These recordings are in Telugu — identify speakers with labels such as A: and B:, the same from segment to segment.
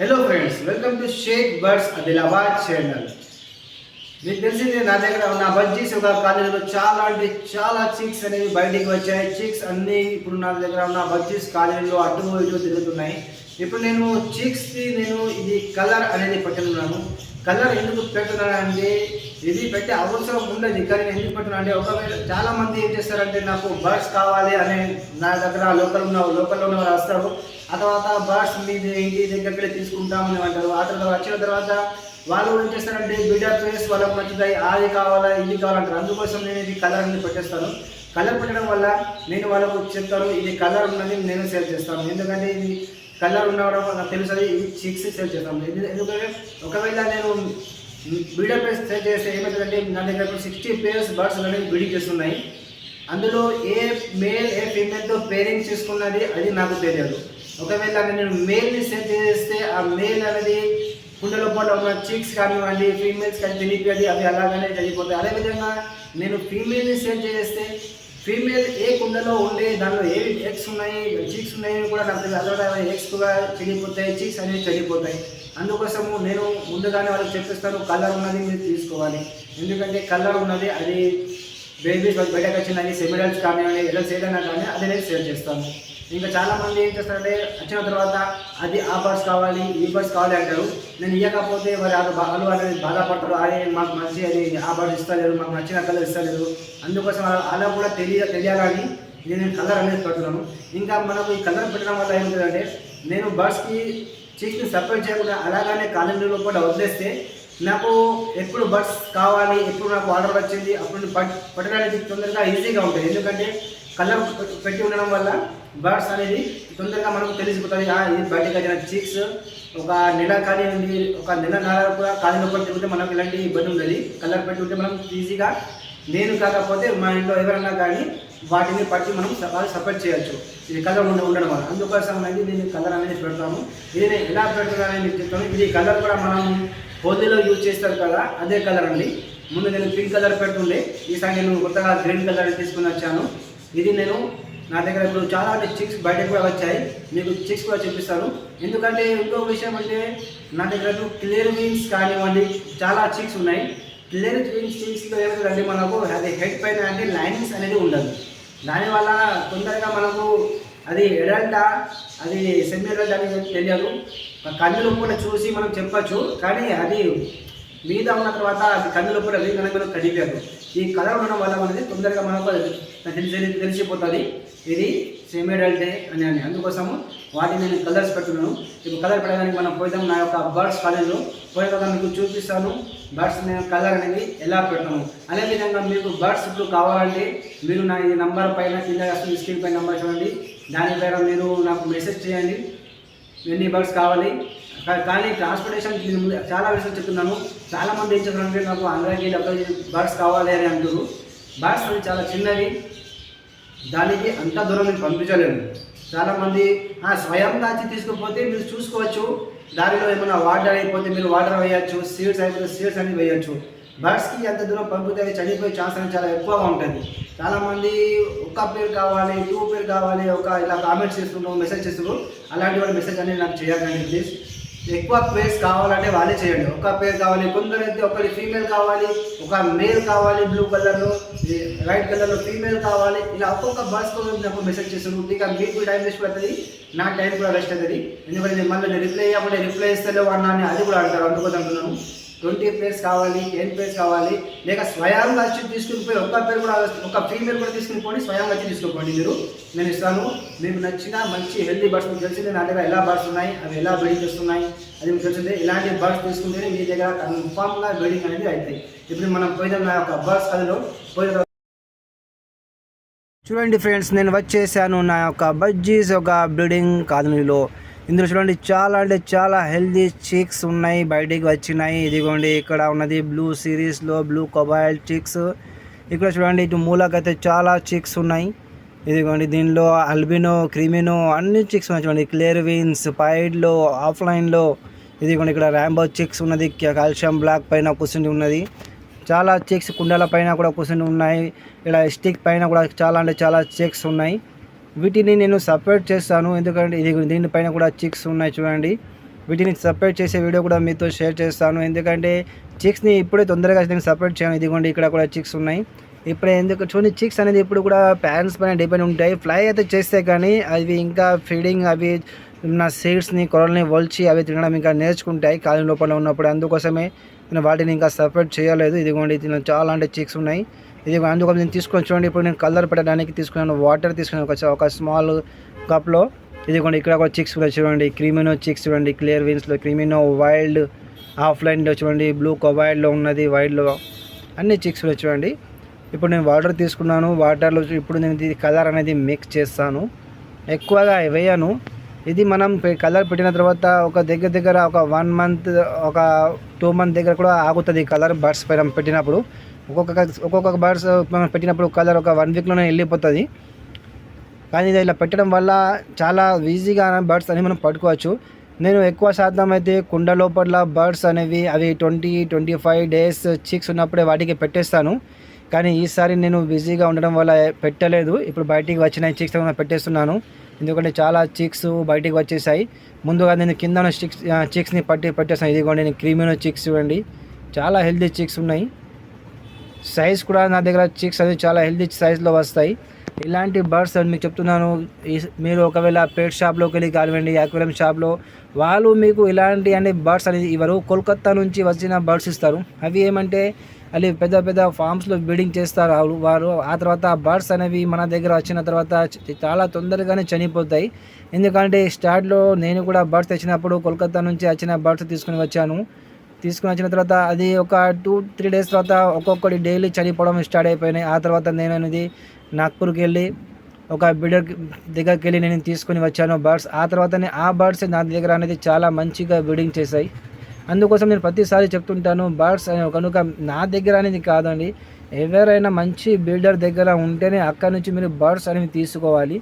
A: Hello friends welcome to Shaik birds Adilabad channel మీకు తెలిసింది నా దగ్గర ఉన్న బజ్జీస్ ఒక కాలేజీలో చాలా అంటే చాలా చిక్స్ అనేవి బయటికి వచ్చాయి. చిక్స్ అన్నీ ఇప్పుడు నా దగ్గర ఉన్న బజ్జీస్ కాలేజీలో అటు ఇటు తిరుగుతున్నాయి ఇప్పుడు నేను చిక్స్కి నేను ఇది కలర్ అనేది పెట్టున్నాను కలర్ ఎందుకు పెడుతున్నాను అంటే ఇది పెట్టే అవసరం ఉండదు. కానీ నేను ఎందుకు అంటే ఒకవేళ చాలా మంది ఏం చేస్తారంటే నాకు బర్డ్స్ కావాలి అని నా దగ్గర లోకల్ ఉన్న లోకల్లో ఉన్న వాళ్ళు వస్తారు. ఆ తర్వాత బర్డ్స్ మీ ఇంటి దగ్గరికి తీసుకుంటామని అంటారు. ఆ తర్వాత వచ్చిన తర్వాత వాళ్ళు ఏం చేస్తారంటే బిల్డర్ ప్లేస్ వాళ్ళకి నచ్చుతాయి. అది కావాలా ఇది కావాలంటారు అందుకోసం నేను ఇది కలర్ అనేది పెట్టేస్తాను. కలర్ పెట్టడం వల్ల నేను వాళ్ళకు చెప్తాను ఇది కలర్ ఉన్నది నేను సేల్ చేస్తాను. ఎందుకంటే ఇది కలర్ ఉండడం నాకు తెలుసు ఇది చిక్స్ సేల్ చేస్తాను ఎందుకంటే ఒకవేళ నేను బిల్డప్ ప్లేస్ సేల్ చేస్తే ఏమవుతుందంటే నా దగ్గర సిక్స్టీ పేర్స్ బర్డ్స్ అనేవి బిడింగ్ చేస్తున్నాయి. అందులో ఏ మేల్ ఏ ఫీమేల్తో పేరింగ్ చేసుకున్నది అది నాకు తెలియదు. ఒకవేళ నేను మేల్ని సెట్ చేస్తే ఆ మేల్ అనేది కుండ లోపల ఉన్న చిక్స్ కానివ్వండి ఫీమేల్స్ కానీ తెలియదు అవి అలాగనే చనిపోతాయి. అదేవిధంగా నేను ఫీమేల్ని సెట్ చేస్తే ఫీమేల్ ఏ కుండలో ఉండే దానిలో ఏవి ఎగ్స్ ఉన్నాయి చిక్స్ ఉన్నాయి కూడా నాకు తెలియదు. అదే ఎగ్స్ కూడా చెడిపోతాయి చిక్స్ అనేవి చెడిపోతాయి. అందుకోసము నేను ముందుగానే వాళ్ళకి చెప్పిస్తాను కలర్ ఉన్నది మీరు తీసుకోవాలి. ఎందుకంటే కలర్ ఉన్నది అది బేబీస్ బయటకు వచ్చినది సెమిడల్స్ కానివ్వండి ఎడల్స్ ఏదైనా కానీ అది నేను సేల్ చేస్తాను. ఇంకా చాలా మంది ఏం చేస్తారంటే వచ్చిన తర్వాత అది ఆ బర్డ్స్ కావాలి ఈ బర్డ్స్ కావాలి అంటారు. నేను ఇవ్వకపోతే మరి అది వాళ్ళు అనేది బాధపడతారు. అరే మాకు మంచి అది ఆ బర్డ్స్ ఇస్తలేదు మాకు నచ్చిన కలర్ ఇస్తలేదు. అందుకోసం అలా- అలా కూడా తెలియ తెలియాలని నేను కలర్ అనేది పెడుతున్నాను. ఇంకా మనకు ఈ కలర్ పెట్టడం వల్ల ఏముంటుందంటే నేను బర్డ్స్కి చీక్ని సపరేట్ చేయకుండా అలాగానే కాలేజీలో కూడా వదిలేస్తే నాకు ఎప్పుడు బర్డ్స్ కావాలి ఎప్పుడు నాకు ఆర్డర్ వచ్చింది అప్పుడు పట్ పట్టడానికి తొందరగా ఈజీగా ఉంటుంది. ఎందుకంటే కలర్ పెట్టి ఉండడం వల్ల బర్డ్స్ అనేది తొందరగా మనకు తెలిసిపోతుంది. ఇది బయటకు వచ్చిన చీక్స్ ఒక నెల ఖాళీ ఉంది ఒక నెల నెల కూడా కాలి లోపల తిరిగితే మనకు ఇలాంటి ఇబ్బంది ఉండదు. కలర్ పెట్టి ఉంటే మనం ఈజీగా నేను కాకపోతే మా ఇంట్లో ఎవరన్నా కానీ వాటిని పట్టి మనం వాళ్ళు సపరేట్ చేయొచ్చు. ఇది కలర్ ఉండ ఉండడం వల్ల. అందుకోసం అనేది నేను కలర్ అనేది పెడతాము. ఇది నేను ఎలా పెడుతున్నానని మీకు చెప్తాను. ఇది కలర్ కూడా మనం హోలీలో యూజ్ చేస్తారు కదా అదే కలర్ అండి. ముందు నేను పింక్ కలర్ పెడుతుండే. ఈసారి నేను కొత్తగా గ్రీన్ కలర్ తీసుకుని వచ్చాను. ఇది నేను నా దగ్గర ఇప్పుడు చాలా అంటే చిక్స్ బయటకు కూడా వచ్చాయి. మీకు చిక్స్ కూడా చూపిస్తాను. ఎందుకంటే ఇంకో విషయం అంటే నా దగ్గర క్లియర్ వింగ్స్ కానివ్వండి చాలా చిక్స్ ఉన్నాయి. క్లియర్ వింగ్స్ చిక్స్లో ఏమవుతుందంటే మనకు అది హెడ్ పైన అంటే లైనింగ్స్ అనేది ఉండదు. దానివల్ల తొందరగా మనకు అది ఎడల్టా అది సెమీ ఎడల్ట్ అనేది తెలియదు. కన్నులు కూడా చూసి మనం చెప్పచ్చు. కానీ అది మీద ఉన్న తర్వాత అది కన్నులు కూడా రింగ్ అనేది మనకు కనిపించదు. ఈ కలర్ ఉండడం వల్ల మనది తొందరగా మనకు తెలిసి తెలిసిపోతుంది. ఇది సెమీడల్టే అని అని. అందుకోసము వాటిని నేను కలర్స్ పెట్టున్నాను ఇప్పుడు కలర్ పెట్టడానికి మనం పోయిద్దాం నా యొక్క బర్డ్స్ కాలేజ్లో పోయిన తర్వాత మీకు చూపిస్తాను. బర్డ్స్ నేను కలర్ అనేది ఎలా పెట్టాను అదేవిధంగా మీకు బర్డ్స్ ఇప్పుడు కావాలంటే మీరు నా ఈ నంబర్ పైన కింద వస్తుంది స్క్రీన్ పైన నెంబర్ చూడండి. దానిపైన మీరు నాకు మెసేజ్ చేయండి. ఎన్ని బర్డ్స్ కావాలి? కానీ ట్రాన్స్పోర్టేషన్ దీని ముందు చాలా విషయాలు చెప్తున్నాను. చాలా మంది ఏం చెప్తున్నారంటే నాకు అందరికీ డబ్బులు బర్డ్స్ కావాలి అని అంటారు బర్డ్స్ అనేది చాలా చిన్నవి దానికి అంత దూరం నేను పంపించలేను చాలామంది ఆ, స్వయంగా తీసుకుపోతే మీరు చూసుకోవచ్చు. దానిలో ఏమైనా వాటర్ అయిపోతే మీరు వాటర్ వేయచ్చు సీడ్స్ అయిపోతే సీడ్స్ అనేది వేయచ్చు. బర్డ్స్కి ఎంత దూరం పంపితే చనిపోయే ఛాన్స్ అనేది చాలా ఎక్కువగా ఉంటుంది. చాలామంది ఒక పేరు కావాలి టూ పేరు కావాలి ఒక ఇలా కామెంట్స్ చేస్తున్నారు మెసేజ్ చేస్తున్నారు అలాంటి వాళ్ళు మెసేజ్ అనేది నాకు చేయకండి ప్లీజ్. ఎక్కువ పేర్స్ కావాలంటే వాళ్ళే చేయండి. ఒక పేరు కావాలి కొందరైతే ఒకటి ఫీమేల్ కావాలి ఒక మేల్ కావాలి బ్లూ కలర్లో వైట్ కలర్లో ఫీమేల్ కావాలి. ఇలా ఒక్కొక్క బర్డ్స్ నాకు మెసేజ్ చేస్తున్నాను ఇక మీకు టైం వేస్ట్ పడుతుంది నా టైం కూడా వేస్ట్ అవుతుంది. ఎందుకంటే మళ్ళీ రిప్లై అవ్వకుండా రిప్లై ఇస్తలేవు అన్నా అని అది కూడా అంటారు. అందుకోసం అంటున్నాను. ట్వంటీ ప్లేయర్స్ కావాలి టెన్ ప్లేయర్స్ కావాలి. లేక స్వయంగా వచ్చి తీసుకుని పోయి ఒక్క పేరు కూడా ఒక ఫీమేల్ కూడా తీసుకుని పోండి స్వయంగా వచ్చి తీసుకోపోండి మీరు. నేను ఇస్తాను. మీకు నచ్చిన మంచి హెల్తీ బర్డ్స్ మీకు తెలిసిందే నా దగ్గర ఎలా బర్డ్స్ ఉన్నాయి అవి ఎలా బ్రీడింగ్ చేస్తున్నాయి అది మీకు తెలిసిందే. ఇలాంటి బర్డ్స్ తీసుకుంటేనే మీ దగ్గర కన్ఫామ్గా బ్రీడింగ్ అనేది అవుతాయి ఇప్పుడు మనం పోయిన నా యొక్క బర్డ్స్ కథలో పోయిన చూడండి ఫ్రెండ్స్ నేను వచ్చేసాను నా యొక్క బజ్జీస్ ఒక బ్రీడింగ్ కాలనీలో. ఇందులో చూడండి చాలా అంటే చాలా హెల్దీ చిక్స్ ఉన్నాయి బయటికి వచ్చినాయి. ఇదిగోండి ఇక్కడ ఉన్నది బ్లూ సిరీస్లో బ్లూ కొబాయిల్ చిక్స్ ఇక్కడ చూడండి ఇటు మూలకైతే చాలా చిక్స్ ఉన్నాయి. ఇదిగోండి దీనిలో అల్బినో క్రిమినో అన్ని చిక్స్ ఉన్నాయి చూడండి. క్లియర్ విన్స్ పైడ్లో ఆఫ్లైన్లో ఇదిగోండి ఇక్కడ ర్యాంబో చిక్స్ ఉన్నది కాల్షియం బ్లాక్ పైన కూర్చుని ఉన్నది. చాలా చెక్స్ కుండల పైన కూడా కూర్చొని ఉన్నాయి. ఇలా స్టిక్ పైన కూడా చాలా అంటే చాలా చెక్స్ ఉన్నాయి. వీటిని నేను సపరేట్ చేస్తాను. ఎందుకంటే ఇది దీనిపైన కూడా చిక్స్ ఉన్నాయి చూడండి. వీటిని సపరేట్ చేసే వీడియో కూడా మీతో షేర్ చేస్తాను. ఎందుకంటే చిక్స్ని ఇప్పుడే తొందరగా నేను సపరేట్ చేయను. ఇదిగోండి ఇక్కడ కూడా చిక్స్ ఉన్నాయి. ఇప్పుడే ఎందుకు చూడండి చిక్స్ అనేది ఇప్పుడు కూడా పేరెంట్స్ పైన డిపెండ్ ఉంటాయి. ఫ్లై అయితే చేస్తే కానీ అవి ఇంకా ఫీడింగ్ అవి నా సీడ్స్ని కొరల్ని వల్చి అవి తినడం ఇంకా నేర్చుకుంటాయి కాలం లోపల ఉన్నప్పుడు. అందుకోసమే నేను వాటిని ఇంకా సపరేట్ చేయలేదు. ఇదిగోండి చాలా అంటే చిక్స్ ఉన్నాయి. ఇది అందుకోసం నేను తీసుకొని చూడండి. ఇప్పుడు నేను కలర్ పెట్టడానికి తీసుకున్నాను. వాటర్ తీసుకున్నాను. ఒక ఒక స్మాల్ కప్లో ఇదిగోండి ఇక్కడ ఒక చిక్స్ కూడా చూడండి. క్రీమినో చిక్స్ చూడండి. క్లియర్ విన్స్లో క్రీమినో వైల్డ్ ఆఫ్లైన్లో చూడండి. బ్లూ కొవైల్డ్లో ఉన్నది. వైల్డ్లో అన్ని చిక్స్ కూడా చూడండి. ఇప్పుడు నేను వాటర్ తీసుకున్నాను. వాటర్లో ఇప్పుడు నేను ఇది కలర్ అనేది మిక్స్ చేస్తాను. ఎక్కువగా వేయను. ఇది మనం కలర్ పెట్టిన తర్వాత ఒక దగ్గర దగ్గర ఒక వన్ మంత్ ఒక టూ మంత్ దగ్గర కూడా ఆగుతుంది. కలర్ బర్డ్స్ పైన పెట్టినప్పుడు. ఒక్కొక్క ఒక్కొక్క బర్డ్స్ మనం పెట్టినప్పుడు కలర్ ఒక వన్ వీక్లోనే వెళ్ళిపోతుంది. కానీ ఇది ఇలా పెట్టడం వల్ల చాలా ఈజీగా బర్డ్స్ అనేవి మనం పట్టుకోవచ్చు నేను ఎక్కువ శాతం అయితే కుండ లోపల బర్డ్స్ అనేవి అవి twenty twenty five days chicks ఉన్నప్పుడే వాటికి పెట్టేస్తాను. కానీ ఈసారి నేను బిజీగా ఉండడం వల్ల పెట్టలేదు. ఇప్పుడు బయటికి వచ్చిన చిక్స్ పెట్టేస్తున్నాను. ఎందుకంటే చాలా చిక్స్ బయటికి వచ్చేసాయి. ముందుగా నేను కింద చిక్స్ చిక్స్ని పట్టి పెట్టేస్తాను. ఇదిగోండి నేను క్రీమినో చిక్స్ ఇవ్వండి చాలా హెల్తీ చిక్స్ ఉన్నాయి. సైజ్ కూడా నా దగ్గర చిక్స్ అది చాలా హెల్తీ సైజ్లో వస్తాయి. ఇలాంటి బర్డ్స్ అని మీకు చెప్తున్నాను. మీరు ఒకవేళ పేట్ షాప్లోకి వెళ్ళి కానివ్వండి యాక్వేరియం షాప్లో వాళ్ళు మీకు ఇలాంటి అనే బర్డ్స్ అనేది ఇవ్వరు. కోల్కత్తా నుంచి వచ్చిన బర్డ్స్ ఇస్తారు. అవి ఏమంటే అది పెద్ద పెద్ద ఫామ్స్లో బ్రీడింగ్ చేస్తారు వారు. ఆ తర్వాత బర్డ్స్ అనేవి మన దగ్గర వచ్చిన తర్వాత చాలా తొందరగానే చనిపోతాయి. ఎందుకంటే స్టార్ట్లో నేను కూడా బర్డ్స్ తెచ్చినప్పుడు కోల్కత్తా నుంచి వచ్చిన బర్డ్స్ తీసుకుని వచ్చాను. తీసుకుని వచ్చిన తర్వాత అది ఒక టూ త్రీ డేస్ తర్వాత ఒక్కొక్కటి డైలీ చనిపోవడం స్టార్ట్ అయిపోయినాయి. ఆ తర్వాత నేను అనేది నాగ్పూర్కి వెళ్ళి ఒక బిడర్ దగ్గరికి వెళ్ళి నేను తీసుకుని వచ్చాను బర్డ్స్. ఆ తర్వాతనే ఆ బర్డ్స్ నా దగ్గర అనేది చాలా మంచిగా బ్రీడింగ్ చేశాయి. అందుకోసం నేను ప్రతిసారి చెప్తుంటాను బర్డ్స్ కనుక నా దగ్గర అనేది కాదండి ఎవరైనా మంచి బిల్డర్ దగ్గర ఉంటేనే అక్కడ నుంచి మీరు బర్డ్స్ అనేవి తీసుకోవాలి.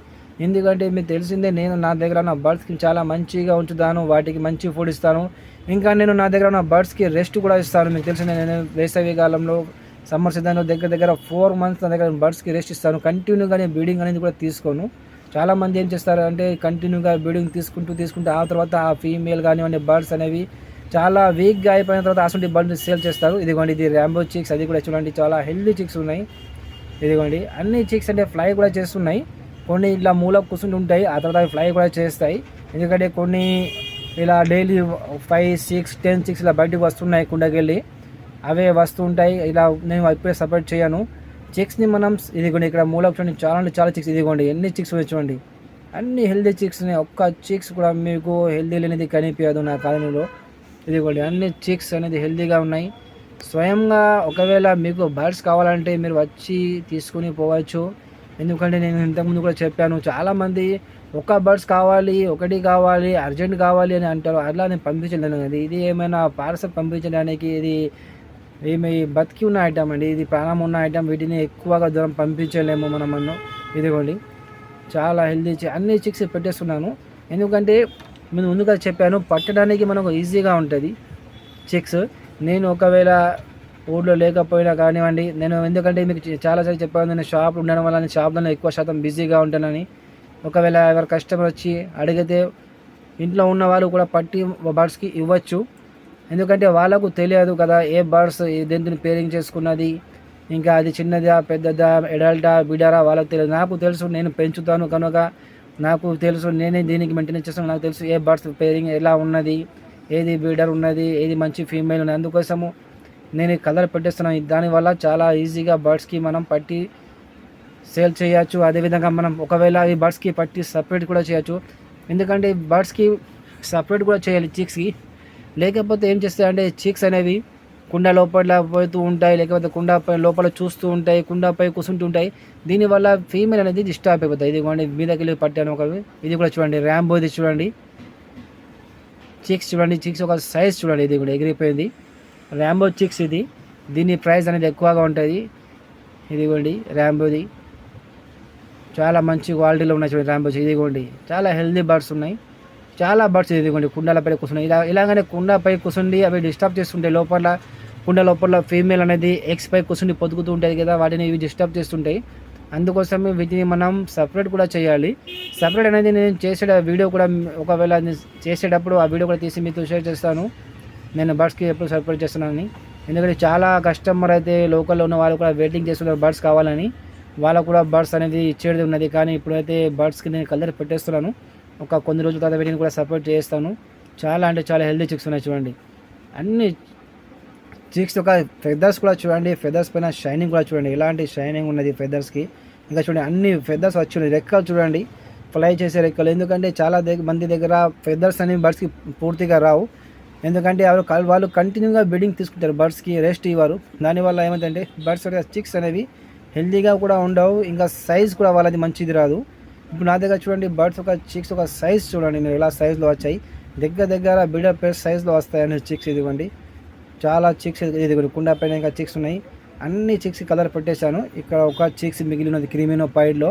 A: ఎందుకంటే మీకు తెలిసిందే నేను నా దగ్గర నా బర్డ్స్కి చాలా మంచిగా ఉంచుతాను వాటికి మంచి ఫుడ్ ఇస్తాను. ఇంకా నేను నా దగ్గర ఉన్న బర్డ్స్కి రెస్ట్ కూడా ఇస్తాను. మీకు తెలిసిందే నేను వేసవి కాలంలో సమ్మర్ సీజన్లో దగ్గర దగ్గర ఫోర్ మంత్స్ నా దగ్గర బర్డ్స్కి రెస్ట్ ఇస్తాను. కంటిన్యూగా నేను బ్రీడింగ్ అనేది కూడా తీసుకోను. చాలామంది ఏం చేస్తారు అంటే కంటిన్యూగా బ్రీడింగ్ తీసుకుంటూ తీసుకుంటూ ఆ తర్వాత ఆ ఫీమేల్ కానివ్వండి బర్డ్స్ అనేవి చాలా వీక్గా అయిపోయిన తర్వాత అసలు బర్డ్స్ సేల్ చేస్తారు. ఇదిగోండి ఇది ర్యాంబో చిక్స్ అది కూడా చూడండి చాలా హెల్దీ చిక్స్ ఉన్నాయి. ఇదిగోండి అన్ని చిక్స్ అంటే ఫ్లై కూడా చేస్తున్నాయి. కొన్ని ఇట్లా మూల కూర్చుంటూ ఉంటాయి ఆ తర్వాత ఫ్లై కూడా చేస్తాయి. ఎందుకంటే కొన్ని ఇలా daily five six ten six ఇలా బయటకు వస్తున్నాయి కుండకెళ్ళి. అవే వస్తుంటాయి ఇలా నేను ఇప్పుడే సపరేట్ చేయను. చిక్స్ని మనం ఇదిగోండి ఇక్కడ మూల చూడండి చాలా అంటే చాలా చిక్స్ ఇదిగోండి. ఎన్ని చిక్స్ చూడండి అన్ని హెల్దీ చిక్స్ని ఒక్క చిక్స్ కూడా మీకు హెల్దీ లేనిది కనిపించదు నా కాలనీలో. ఇదిగోండి అన్ని చిక్స్ అనేది హెల్దీగా ఉన్నాయి. స్వయంగా ఒకవేళ మీకు బర్డ్స్ కావాలంటే మీరు వచ్చి తీసుకుని పోవచ్చు. ఎందుకంటే నేను ఇంతకుముందు కూడా చెప్పాను చాలామంది ఒక బర్డ్స్ కావాలి ఒకటి కావాలి అర్జెంట్ కావాలి అని అంటారు. అట్లా నేను పంపించలేను. అది ఇది ఏమైనా పార్సల్ పంపించడానికి ఇది ఏమి బతికి ఉన్న ఐటమ్ అండి. ఇది ప్రాణం ఉన్న ఐటమ్ వీటిని ఎక్కువగా దూరం పంపించలేము మనం మనం ఇదిగోండి. చాలా హెల్దీ అన్ని చిక్స్ పెట్టేస్తున్నాను. ఎందుకంటే నేను ముందుగా చెప్పాను పట్టడానికి మనకు ఈజీగా ఉంటుంది చిక్స్ నేను ఒకవేళ ఊళ్ళో లేకపోయినా కానివ్వండి నేను ఎందుకంటే మీకు చాలాసార్లు చెప్పాను నేను షాప్ ఉండడం వల్ల నేను షాప్లో ఎక్కువ శాతం బిజీగా ఉంటానని. ఒకవేళ ఎవరు కస్టమర్ వచ్చి అడిగితే ఇంట్లో ఉన్న వాళ్ళు కూడా పట్టి బర్డ్స్కి ఇవ్వచ్చు. ఎందుకంటే వాళ్ళకు తెలియదు కదా ఏ బర్డ్స్ దేంతో పేరింగ్ చేసుకున్నది ఇంకా అది చిన్నదా పెద్దదా ఎడల్టా బిడారా వాళ్ళకి తెలియదు. నాకు తెలుసు నేను పెంచుతాను కనుక నాకు తెలుసు నేనే దీనికి మెయింటెనెన్స్ చేస్తాను నాకు తెలుసు ఏ బర్డ్స్ పేరింగ్ ఎలా ఉన్నది ఏది బీడర్ ఉన్నది ఏది మంచి ఫీమేల్ ఉన్నది. అందుకోసము నేను కలర్ పెట్టేస్తున్నాను దానివల్ల చాలా ఈజీగా బర్డ్స్కి మనం పట్టి సేల్ చేయొచ్చు. అదేవిధంగా మనం ఒకవేళ ఈ బర్డ్స్కి పట్టి సపరేట్ కూడా చేయొచ్చు. ఎందుకంటే బర్డ్స్కి సపరేట్ కూడా చేయాలి చిక్స్కి లేకపోతే ఏం చేస్తాయంటే చిక్స్ అనేవి కుండ లోపల పోతూ ఉంటాయి. లేకపోతే కుండ లోపల చూస్తూ ఉంటాయి. కుండపై కూర్చుంటూ ఉంటాయి. దీనివల్ల ఫీమేల్ అనేది డిస్టర్బ్ అయిపోతాయి. ఇది కూడా మీదకి వెళ్ళి పట్టాను ఒక ఇది కూడా చూడండి ర్యాంబోది చూడండి. చిక్స్ చూడండి చిక్స్ ఒక సైజ్ చూడండి. ఇది కూడా ఎగిరిపోయింది. ర్యాంబో చిక్స్ ఇది. దీని ప్రైస్ అనేది ఎక్కువగా ఉంటుంది. ఇదిగోండి ర్యాంబోది చాలా మంచి క్వాలిటీలో ఉన్నాయి చూడండి ర్యాంబోస్ ఇదిగోండి చాలా హెల్దీ బర్డ్స్ ఉన్నాయి. చాలా బర్డ్స్ ఇదిగోండి కుండలపై కూర్చున్నాయి. ఇలా ఇలాగనే కుండపై కూర్చుండి అవి డిస్టర్బ్ చేస్తుంటాయి లోపల కుండ లోపల ఫీమేల్ అనేది ఎగ్స్ పై కూర్చుండి పొదుగుతూ ఉంటుంది కదా వాటిని ఇవి డిస్టర్బ్ చేస్తుంటాయి.
B: అందుకోసమే వీటిని మనం సపరేట్ కూడా చేయాలి. సపరేట్ అనేది నేను చేసే వీడియో కూడా ఒకవేళ చేసేటప్పుడు ఆ వీడియో కూడా తీసి మీతో షేర్ చేస్తాను. నేను బర్డ్స్కి ఎప్పుడు సపరేట్ చేస్తున్నానని. ఎందుకంటే చాలా కస్టమర్ అయితే లోకల్లో ఉన్న వాళ్ళు కూడా వెయిటింగ్ చేస్తున్నారు బర్డ్స్ కావాలని. వాళ్ళకు కూడా బర్డ్స్ అనేది ఇచ్చేది ఉన్నది. కానీ ఇప్పుడైతే బర్డ్స్కి నేను కలర్ పెట్టేస్తున్నాను. ఒక కొన్ని రోజుల తర్వాత వీటిని కూడా సపరేట్ చేస్తాను. చాలా అంటే చాలా హెల్దీ చిక్స్ ఉన్నాయి చూడండి. అన్ని చిక్స్ ఒక ఫెదర్స్ కూడా చూడండి. ఫెదర్స్ పైన షైనింగ్ కూడా చూడండి. ఎలాంటి షైనింగ్ ఉన్నది ఫెదర్స్కి ఇంకా చూడండి అన్ని ఫెదర్స్ వచ్చి రెక్కలు చూడండి. ఫ్లై చేసే రెక్కలు. ఎందుకంటే చాలా దగ్గర మంది దగ్గర ఫెదర్స్ అనేవి బర్డ్స్కి పూర్తిగా రావు. ఎందుకంటే ఎవరు వాళ్ళు కంటిన్యూగా బిడ్డింగ్ తీసుకుంటారు బర్డ్స్కి రెస్ట్ ఇవ్వరు. దానివల్ల ఏమైందంటే బర్డ్స్ చిక్స్ అనేవి హెల్దీగా కూడా ఉండవు ఇంకా సైజ్ కూడా వాళ్ళది మంచిది రాదు. ఇప్పుడు నా దగ్గర చూడండి బర్డ్స్ ఒక చిక్స్ ఒక సైజ్ చూడండి నేను ఎలా సైజులో వచ్చాయి. దగ్గర దగ్గర బిల్డర్ పేస్ సైజులో వస్తాయని చిక్స్ ఇదిగోండి. చాలా చిక్స్ ఇదిగోండి కుండ పైన ఇంకా చిక్స్ ఉన్నాయి. అన్ని చిక్స్ కలర్ పెట్టేశాను. ఇక్కడ ఒక చిక్స్ మిగిలినది క్రీమినో పైడ్లో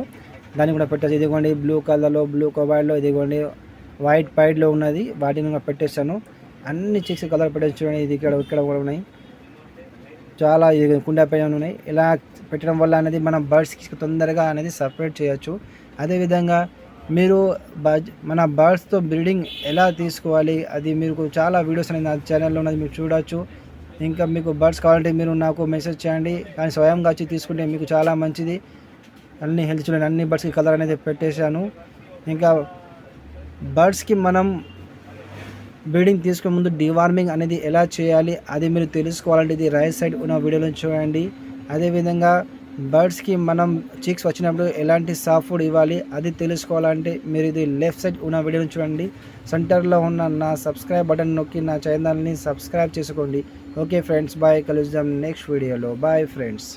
B: దాన్ని కూడా పెట్టేసి ఇదిగోండి బ్లూ కలర్లో బ్లూ కబాయిడ్లో ఇదిగోండి వైట్ పైడ్లో ఉన్నది. వాటిని కూడా పెట్టేశాను. అన్ని చిక్స్ కలర్ పెట్టచ్చు చూడండి ఇది ఇక్కడ ఇక్కడ కూడా ఉన్నాయి. చాలా ఇది ఉన్నాయి. ఇలా పెట్టడం వల్ల అనేది మనం బర్డ్స్కి తొందరగా అనేది సపరేట్ చేయొచ్చు. అదేవిధంగా మీరు బజ్ మన బర్డ్స్తో బ్రీడింగ్ ఎలా తీసుకోవాలి అది మీకు చాలా వీడియోస్ అనేది నా ఛానల్లో ఉన్నది మీరు చూడవచ్చు ఇంకా మీకు బర్డ్స్ కావాలంటే మీరు నాకు మెసేజ్ చేయండి. కానీ స్వయంగా వచ్చి తీసుకుంటే మీకు చాలా మంచిది. అన్ని హెల్త్ చూడండి అన్ని బర్డ్స్కి కలర్ అనేది పెట్టేశాను. ఇంకా బర్డ్స్కి మనం బ్రీడింగ్ తీసుకునే ముందు డివార్మింగ్ అనేది ఎలా చేయాలి అది మీరు తెలుసుకోవాలంటే ఇది రైట్ సైడ్ ఉన్న వీడియోలో చూడండి. అదేవిధంగా బర్డ్స్కి మనం చిక్స్ వచ్చినప్పుడు ఎలాంటి సాఫ్ట్ ఫుడ్ ఇవ్వాలి అది తెలుసుకోవాలంటే మీరు ఇది లెఫ్ట్ సైడ్ ఉన్న వీడియోని చూడండి. సెంటర్లో ఉన్న నా సబ్స్క్రైబ్ బటన్ నొక్కి నా ఛానల్ని సబ్స్క్రైబ్ చేసుకోండి. ఓకే ఫ్రెండ్స్ బాయ్ కలుద్దాం నెక్స్ట్ వీడియోలో బాయ్ ఫ్రెండ్స్